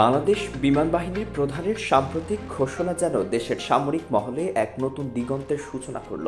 বাংলাদেশ বিমান বাহিনীর প্রধানের সাম্প্রতিক ঘোষণা যেন দেশের সামরিক মহলে এক নতুন দিগন্তের সূচনা করল।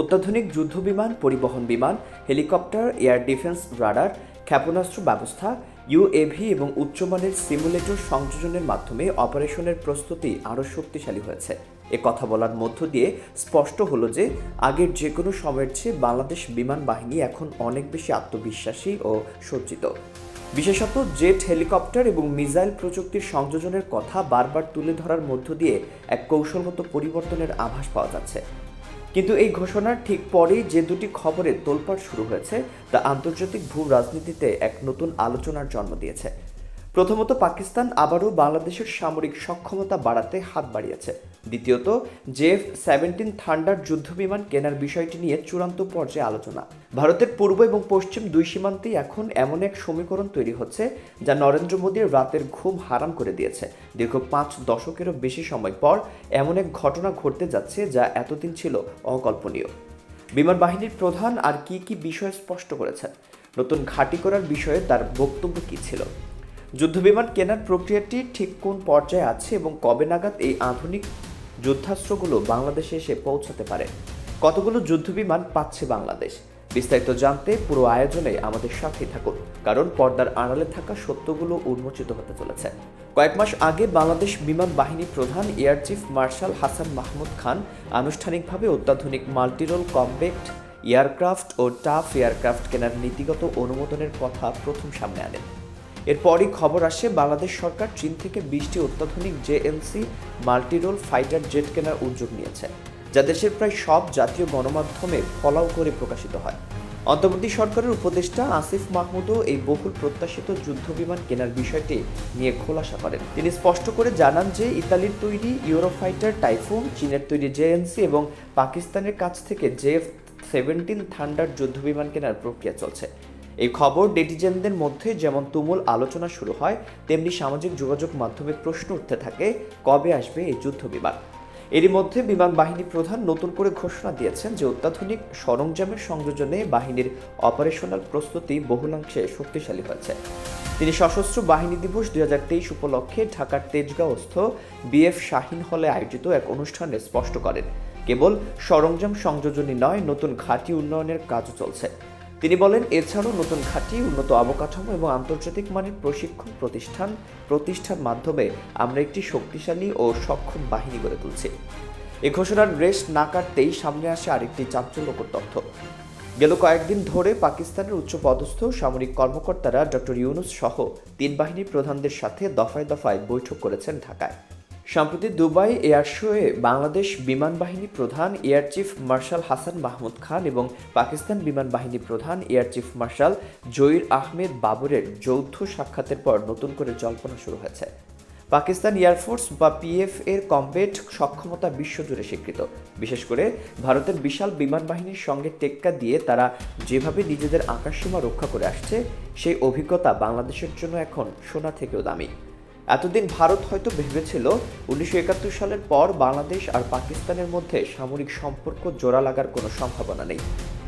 অত্যাধুনিক যুদ্ধ বিমান, পরিবহন বিমান, হেলিকপ্টার, এয়ার ডিফেন্স রাডার, ক্ষেপণাস্ত্র ব্যবস্থা, ইউএভি এবং উচ্চমানের সিমুলেটর সংযোজনের মাধ্যমে অপারেশনের প্রস্তুতি আরও শক্তিশালী হয়েছে। এ কথা বলার মধ্য দিয়ে স্পষ্ট হলো যে, আগের যে কোনো সময়ের চেয়ে বাংলাদেশ বিমান বাহিনী এখন অনেক বেশি আত্মবিশ্বাসী ও সজ্জিত। বিশেষত জেট, হেলিকপ্টার এবং মিসাইল প্রযুক্তির সংযোজনের কথা বারবার তুলে ধরার মধ্য দিয়ে এক কৌশলগত পরিবর্তনের আভাস পাওয়া যাচ্ছে। কিন্তু এই ঘোষণার ঠিক পরেই যে দুটি খবরে তোলপাড় শুরু হয়েছে, তা আন্তর্জাতিক ভূ রাজনীতিতে এক নতুন আলোচনার জন্ম দিয়েছে। প্রথমত পাকিস্তান আবারও বাংলাদেশের সামরিক সক্ষমতা বাড়াতে হাত বাড়িয়েছে। দ্বিতীয়ত জেফ সেভেন্টিন থান্ডার যুদ্ধবিমান কেনার বিষয়টি নিয়ে চূড়ান্ত পর্যায়ে আলোচনা। ভারতের পূর্ব এবং পশ্চিম দুই সীমান্তেই এখন এমন এক সমীকরণ তৈরি হচ্ছে, যা নরেন্দ্র মোদীর রাতের ঘুম হারাম করে দিয়েছে। দীর্ঘ পাঁচ দশকেরও বেশি সময় পর এমন এক ঘটনা ঘটতে যাচ্ছে, যা এতদিন ছিল অকল্পনীয়। বিমান বাহিনীর প্রধান আর কি কি বিষয় স্পষ্ট করেছেন? নতুন ঘাঁটি করার বিষয়ে তার বক্তব্য কী ছিল? যুদ্ধবিমান কেনার প্রক্রিয়াটি ঠিক কোন পর্যায়ে আছে এবং কবে নাগাদ এই আধুনিক যুদ্ধাস্ত্রগুলো বাংলাদেশে এসে পৌঁছাতে পারে? কতগুলো যুদ্ধবিমান পাচ্ছে বাংলাদেশ? বিস্তারিত জানতে পুরো আয়োজনে আমাদের সাথেই থাকুন, কারণ পর্দার আড়ালে থাকা সত্যগুলো উন্মোচিত হতে চলেছে। কয়েক মাস আগে বাংলাদেশ বিমান বাহিনী প্রধান air chief marshal Hasan Mahmud Khan আনুষ্ঠানিকভাবে অত্যাধুনিক মাল্টিরোল কমবেক্ট এয়ারক্রাফট ও টাফ এয়ারক্রাফট কেনার নীতিগত অনুমোদনের কথা প্রথম সামনে আনেন। এরপরই খবর আসে, বাংলাদেশ সরকার চীন থেকে বিশটি অত্যাধুনিক জেএমসি মাল্টিরোল ফাইটার জেট কেনার উদ্যোগ নিয়েছে, যা দেশের প্রায় সব জাতীয় গণমাধ্যমে ফলাও করে প্রকাশিত হয়। অন্তর্বর্তী সরকারের উপদেষ্টা আসিফ মাহমুদও এই বহুল প্রত্যাশিত যুদ্ধবিমান কেনার বিষয়টি নিয়ে খোলাসা করেন। তিনি স্পষ্ট করে জানান যে, ইতালির তৈরি ইউরোফাইটার টাইফুন, চীনের তৈরি জেএমসি এবং পাকিস্তানের কাছ থেকে জেফ সেভেন্টিন থান্ডার যুদ্ধবিমান কেনার প্রক্রিয়া চলছে। এই খবর নেটিজেনদের মধ্যে যেমন তুমুল আলোচনা শুরু হয়, তেমনি সামাজিক যোগাযোগ মাধ্যমে প্রশ্ন উঠতে থাকে, কবে আসবে এই যুদ্ধ বিমান এরই মধ্যে বিমান বাহিনী প্রধান নতুন করে ঘোষণা দিয়েছেন যে অত্যাধুনিক সরঞ্জামের সংযোজনে বাহিনীর অপারেশনাল প্রস্তুতি বহুলাংশে শক্তিশালী হয়েছে। তিনি সশস্ত্র বাহিনী দিবস দুই হাজার তেইশ উপলক্ষে ঢাকার তেজগাঁওস্থ বিএফ শাহিন হলে আয়োজিত এক অনুষ্ঠানে স্পষ্ট করেন। কেবল সরঞ্জাম সংযোজনই নয়, নতুন ঘাঁটি উন্নয়নের কাজও চলছে। তিনি বলেন, এছাড়াও নতুন ঘাঁটি উন্নত অবকাঠামো এবং আন্তর্জাতিক মানের প্রশিক্ষণ প্রতিষ্ঠান, প্রতিষ্ঠার মাধ্যমে আমরা একটি শক্তিশালী ও সক্ষম বাহিনী গড়ে তুলছি। এ ঘোষণার রেশ না কাটতেই সামনে আসে আরেকটি চাঞ্চল্যকর তথ্য। গেল কয়েকদিন ধরে পাকিস্তানের উচ্চপদস্থ সামরিক কর্মকর্তারা ডক্টর ইউনুস সহ তিন বাহিনীর প্রধানদের সাথে দফায় দফায় বৈঠক করেছেন ঢাকায়। সম্প্রতি দুবাই এয়ার শোয়ে বাংলাদেশ বিমান বাহিনী প্রধান air chief marshal Hasan Mahmud Khan এবং পাকিস্তান বিমান বাহিনী প্রধান air chief marshal Zaheer Ahmed বাবরের যৌথ সাক্ষাতের পর নতুন করে জল্পনা শুরু হয়েছে। পাকিস্তান এয়ারফোর্স বা পিএফ এর কমবেট সক্ষমতা বিশ্বজুড়ে স্বীকৃত। বিশেষ করে ভারতের বিশাল বিমান বাহিনীর সঙ্গে টেক্কা দিয়ে তারা যেভাবে নিজেদের আকাশসীমা রক্ষা করে আসছে, সেই অভিজ্ঞতা বাংলাদেশের জন্য এখন সোনা থেকেও দামি। এতদিন ভারত হয়তো ভেবেছিল উনিশশো একাত্তর সালের পর বাংলাদেশ আর পাকিস্তানের মধ্যে সামরিক সম্পর্ক জোড়া লাগার কোনো সম্ভাবনা নেই।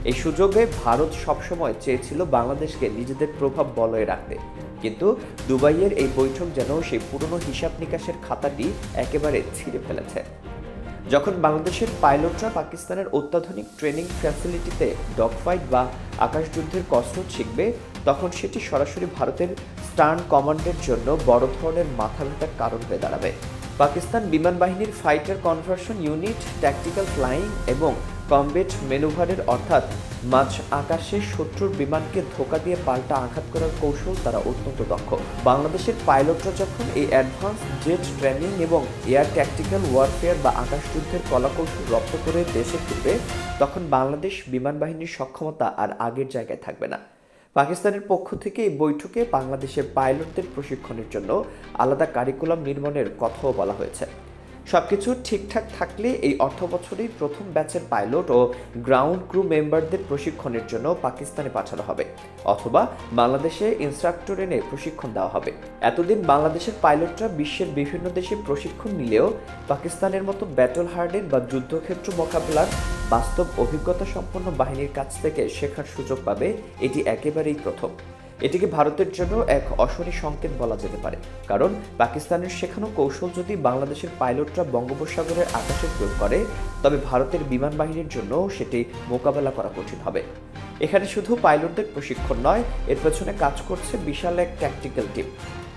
এই সুযোগে ভারত সবসময় চেয়েছিল বাংলাদেশকে নিজেদের প্রভাব বলয়ে রাখতে। কিন্তু দুবাইয়ের এই বৈঠক যেন সেই পুরনো হিসাব নিকাশের খাতাটি একেবারে ছিঁড়ে ফেলেছে। যখন বাংলাদেশের পাইলটরা পাকিস্তানের অত্যাধুনিক ট্রেনিং ফ্যাসিলিটিতে ডগফাইট বা আকাশযুদ্ধের কসরত শিখবে তখন সেটি সরাসরি ভারতের স্টার্ন কমান্ডের জন্য বড় ধরনের মাথা ব্যথার কারণ হয়ে দাঁড়াবে। পাকিস্তান বিমান বাহিনীর fighter conversion unit tactical flying এবং কমবেট মেনুভারের অর্থাৎ মাঝ আকাশে শত্রুর বিমানকে ধোকা দিয়ে পাল্টা আঘাত করার কৌশল তারা অত্যন্ত দক্ষ। বাংলাদেশের পাইলটরা যখন এই অ্যাডভান্স জেট ট্রেনিং এবং এয়ার ট্যাকটিক্যাল ওয়ারফেয়ার বা আকাশ আকাশযুদ্ধের কলাকৌশল রপ্ত করে দেশে ফিরবে, তখন বাংলাদেশ বিমান বাহিনীর সক্ষমতা আর আগের জায়গায় থাকবে না। পাকিস্তানের পক্ষ থেকে এই বৈঠকে বাংলাদেশের পাইলটদের প্রশিক্ষণের জন্য আলাদা কারিকুলাম নির্মাণের কথাও বলা হয়েছে। সবকিছু ঠিকঠাক থাকলে এই অর্থ বছরেই প্রথম ব্যাচের পাইলট ও গ্রাউন্ড ক্রু মেম্বারদের প্রশিক্ষণের জন্য পাকিস্তানে পাঠানো হবে, অথবা বাংলাদেশে ইনস্ট্রাক্টর এনে প্রশিক্ষণ দেওয়া হবে। এতদিন বাংলাদেশের পাইলটরা বিশ্বের বিভিন্ন দেশে প্রশিক্ষণ নিলেও পাকিস্তানের মতো ব্যাটল হার্ডেন বা যুদ্ধক্ষেত্র মোকাবেলার বাস্তব অভিজ্ঞতা সম্পন্ন বাহিনীর কাছ থেকে শেখার সুযোগ পাবে এটি একেবারেই প্রথম। এটিকে ভারতের জন্য এক অশনি সংকেত বলা যেতে পারে। কারণ পাকিস্তানের শেখানো কৌশল যদি বাংলাদেশের পাইলটরা বঙ্গোপসাগরের আকাশে প্রয়োগ করে, তবে ভারতের বিমান বাহিনীর জন্য সেটি মোকাবেলা করা কঠিন হবে। এখানে শুধু পাইলটদের প্রশিক্ষণ নয়, এর পেছনে কাজ করছে বিশাল এক ট্যাকটিক্যাল টিম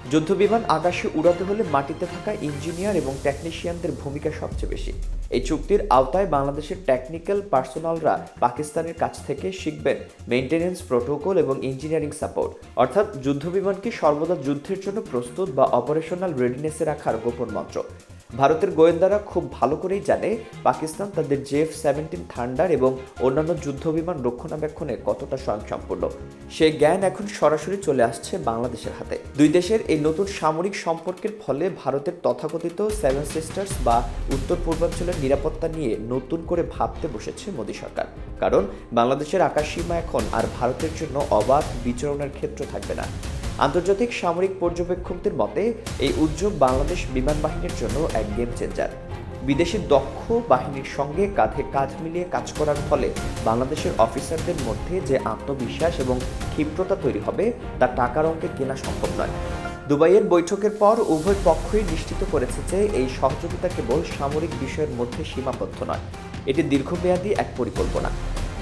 যুদ্ধবিমান আকাশে উড়াতে হলে মাটিতে থাকা ইঞ্জিনিয়ার এবং টেকনিশিয়ানদের ভূমিকা সবচেয়ে বেশি। এই চুক্তির আওতায় বাংলাদেশের টেকনিক্যাল পার্সোনালরা পাকিস্তানের কাছ থেকে শিখবেন মেইনটেনেন্স প্রোটোকল এবং ইঞ্জিনিয়ারিং সাপোর্ট। অর্থাৎ যুদ্ধবিমানকে সর্বদা যুদ্ধের জন্য প্রস্তুত বা অপারেশনাল রেডিনেসে রাখার গোপন মন্ত্র। ভারতের গোয়েন্দারা খুব ভালো করেই জানে পাকিস্তান তাদের জেফ সেভেন্টিন থান্ডার এবং অন্যান্য যুদ্ধবিমান রক্ষণাবেক্ষণে কতটা স্বয়ংসম্পূর্ণ। সেই জ্ঞান এখন সরাসরি চলে আসছে বাংলাদেশের হাতে। দুই দেশের এই নতুন সামরিক সম্পর্কের ফলে ভারতের তথাকথিত সেভেন সিস্টার্স বা উত্তর পূর্বাঞ্চলের নিরাপত্তা নিয়ে নতুন করে ভাবতে বসেছে মোদী সরকার। কারণ বাংলাদেশের আকাশসীমা এখন আর ভারতের জন্য অবাধ বিচরণের ক্ষেত্র থাকবে না। আন্তর্জাতিক সামরিক পর্যবেক্ষকদের মতে, এই উদ্যোগ বাংলাদেশ বিমান বাহিনীর জন্য এক গেম চেঞ্জার বিদেশি দক্ষ বাহিনীর সঙ্গে কাঁধে কাঁধ মিলিয়ে কাজ করার ফলে বাংলাদেশের অফিসারদের মধ্যে যে আত্মবিশ্বাস এবং ক্ষিপ্রতা তৈরি হবে, তা টাকার অঙ্কে কেনা সম্ভব নয়। দুবাইয়ের বৈঠকের পর উভয় পক্ষই নিশ্চিত করেছে যে এই সহযোগিতা কেবল সামরিক বিষয়ের মধ্যে সীমাবদ্ধ নয়। এটি দীর্ঘমেয়াদী এক পরিকল্পনা।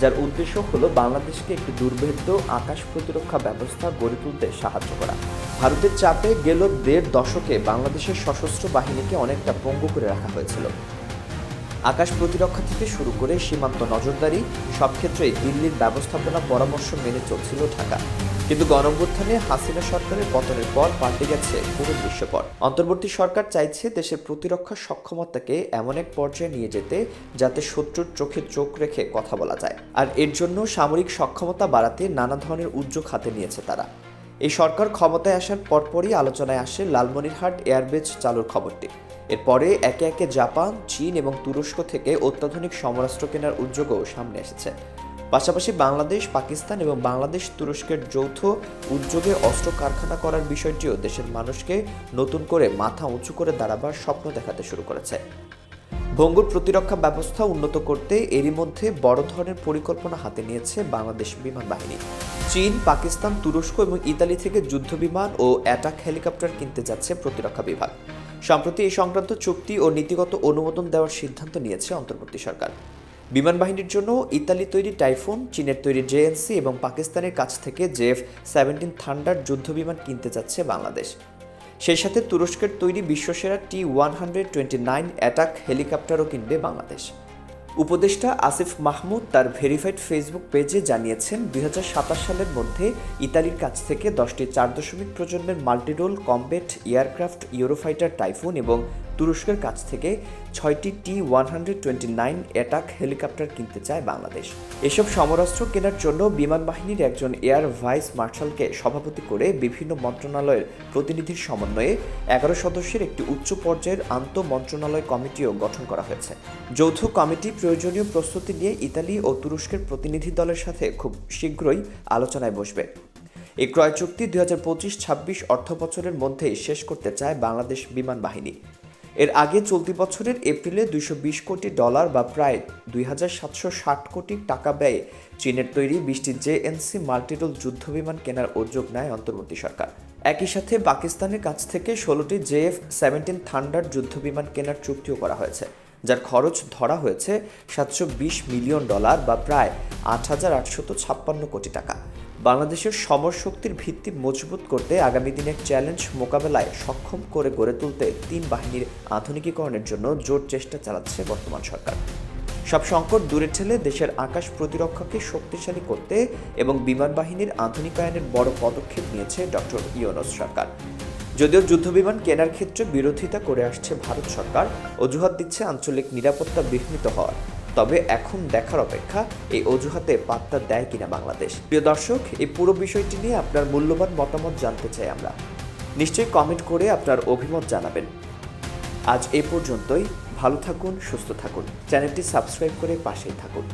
যার উদ্দেশ্য হল বাংলাদেশকে একটি দুর্ভেদ্য আকাশ প্রতিরক্ষা ব্যবস্থা গড়ে তুলতে সাহায্য করা। ভারতের চাপে গেল দেড় দশকে বাংলাদেশের সশস্ত্র বাহিনীকে অনেকটা পঙ্গু করে রাখা হয়েছিল। আকাশ প্রতিরক্ষা থেকে শুরু করে সীমান্ত নজরদারি সব ক্ষেত্রেই দিল্লির ব্যবস্থাপনা পরামর্শ মেনে চলছিল ঢাকা। কিন্তু গণঅভ্যুত্থানে হাসিনা সরকারের পতনের পর পাল্টে গেছে পুরো দৃশ্যপট অন্তর্বর্তী সরকার চাইছে দেশের প্রতিরক্ষা সক্ষমতাকে এমন এক পর্যায়ে নিয়ে যেতে যাতে শত্রুর চোখে চোখ রেখে কথা বলা যায়। আর এর জন্য সামরিক সক্ষমতা বাড়াতে নানা ধরনের উদ্যোগ হাতে নিয়েছে তারা। এই সরকার ক্ষমতায় আসার পরপরই আলোচনায় আসে লালমনিরহাট এয়ারবেজ চালুর খবরটি। এরপরে একে একে জাপান, চীন এবং তুরস্ক থেকে অত্যাধুনিক সমরাস্ত্র কেনার উদ্যোগও সামনে এসেছে। পাশাপাশি বাংলাদেশ, পাকিস্তান এবং বাংলাদেশ তুরস্কের যৌথ উদ্যোগে অস্ত্র কারখানা করার বিষয়টিও দেশের মানুষকে নতুন করে মাথা উঁচু করে দাঁড়াবার স্বপ্ন দেখাতে শুরু করেছে। ভঙ্গুর প্রতিরক্ষা ব্যবস্থা উন্নত করতে এরই মধ্যে বড় ধরনের পরিকল্পনা হাতে নিয়েছে বাংলাদেশ বিমান বাহিনী। চীন, পাকিস্তান, তুরস্ক এবং ইতালি থেকে যুদ্ধবিমান ও অ্যাটাক হেলিকপ্টার কিনতে যাচ্ছে প্রতিরক্ষা বিভাগ। সম্প্রতি এই সংক্রান্ত চুক্তি ও নীতিগত অনুমোদন দেওয়ার সিদ্ধান্ত নিয়েছে অন্তর্বর্তী সরকার। বিমান বাহিনীর জন্য ইতালি তৈরি টাইফুন, চীনের তৈরি জেএনসি এবং পাকিস্তানের কাছ থেকে জেফ সেভেন্টিন থান্ডার যুদ্ধবিমান কিনতে যাচ্ছে বাংলাদেশ। সেই সাথে তুরস্কের তৈরি বিশ্বসেরা T one hundred twenty nine attack হেলিকপ্টারও কিনবে বাংলাদেশ। উপদেষ্টা আসিফ মাহমুদ তার ভেরিফাইড ফেসবুক পেজে জানিয়েছেন, দুই হাজার সাতাশ সালের মধ্যে ইতালির কাছ থেকে দশটি চার দশমিক প্রজন্মের multirole combat aircraft Eurofighter Typhoon এবং তুরস্কের কাছ থেকে ছয়টি T one hundred twenty nine attack helicopter কিনতে চায় বাংলাদেশ। এসব সমরাস্ত্র কেনার জন্য বিমান বাহিনীর একজন এয়ার ভাইস মার্শালকে সভাপতি করে বিভিন্ন মন্ত্রণালয়ের প্রতিনিধির সমন্বয়ে এগারো সদস্যের একটি উচ্চ পর্যায়ের আন্তঃ মন্ত্রণালয় কমিটিও গঠন করা হয়েছে। যৌথ কমিটি প্রয়োজনীয় প্রস্তুতি নিয়ে ইতালি ও তুরস্কের প্রতিনিধি দলের সাথে খুব শীঘ্রই আলোচনায় বসবে। এই ক্রয় চুক্তি দুই হাজার পঁচিশ ছাব্বিশ অর্থ বছরের মধ্যেই শেষ করতে চায় বাংলাদেশ বিমান বাহিনী এর আগে চলতি বছরের এপ্রিলে দুইশো বিশ কোটি ডলার বা প্রায় দুই হাজার সাতশো ষাট কোটি টাকা ব্যয়ে চীনের তৈরি বিশটি জেএনসি মাল্টিরোল যুদ্ধবিমান কেনার উদ্যোগ নেয় অন্তর্বর্তী সরকার। একই সাথে পাকিস্তানের কাছ থেকে ষোলোটি জেএফ সেভেন্টিন থান্ডার যুদ্ধবিমান কেনার চুক্তিও করা হয়েছে, যার খরচ ধরা হয়েছে সাতশো বিশ মিলিয়ন ডলার বা প্রায় আট হাজার ছাপ্পান্ন কোটি টাকা। বাংলাদেশের সমর শক্তির ভিত্তি মজবুত করতে আগামী দিনের চ্যালেঞ্জ মোকাবেলায় সক্ষম করে গড়ে তুলতে তিন বাহিনীর আধুনিকীকরণের জন্য জোর চেষ্টা চালাচ্ছে বর্তমান সরকার। সব সংকট দূরে ঠেলে দেশের আকাশ প্রতিরক্ষাকে শক্তিশালী করতে এবং বিমান বাহিনীর আধুনিকায়নের বড় পদক্ষেপ নিয়েছে ডক্টর ইউনুস সরকার। যদিও যুদ্ধবিমান কেনার ক্ষেত্রে বিরোধিতা করে আসছে ভারত সরকার, অজুহাত দিচ্ছে আঞ্চলিক নিরাপত্তা বিঘ্নিত হওয়ার। তবে এখন দেখার অপেক্ষা এই অজুহাতে পাত্তা দেয় কিনা বাংলাদেশ। প্রিয় দর্শক, এই পুরো বিষয়টি নিয়ে আপনার মূল্যবান মতামত জানতে চাই আমরা। নিশ্চয়ই কমেন্ট করে আপনার অভিমত জানাবেন। আজ এ পর্যন্তই। ভালো থাকুন, সুস্থ থাকুন। চ্যানেলটি সাবস্ক্রাইব করে পাশেই থাকুন।